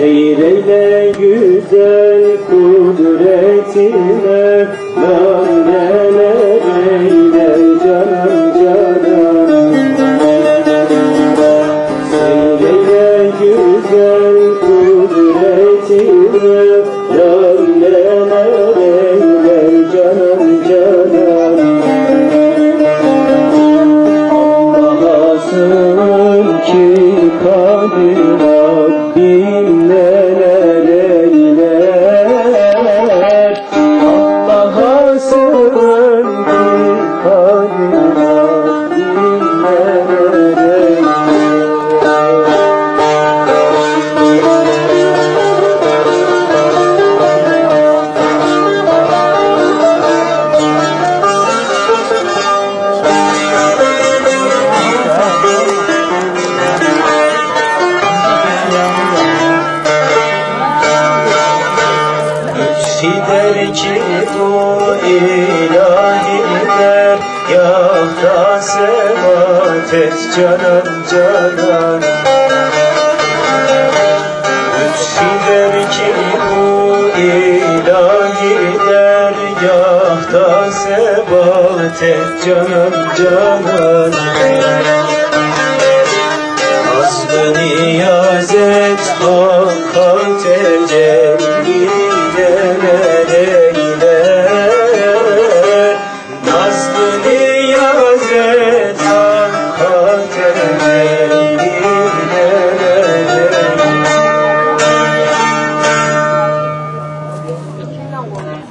Seyreyle güzel kudretine Nameler eyle canım canım. Seyreyle güzel Nameler eyle canım canım Allah'a sığın ki kadir Rabbim neler eyler Allah'a sığın ki kadir neler Gider ki bu ilahi der Yahda sebat et canan canan. Gider ki bu ilahi der Yahda sebat et canan canan. Azgın niyazet hakka tecel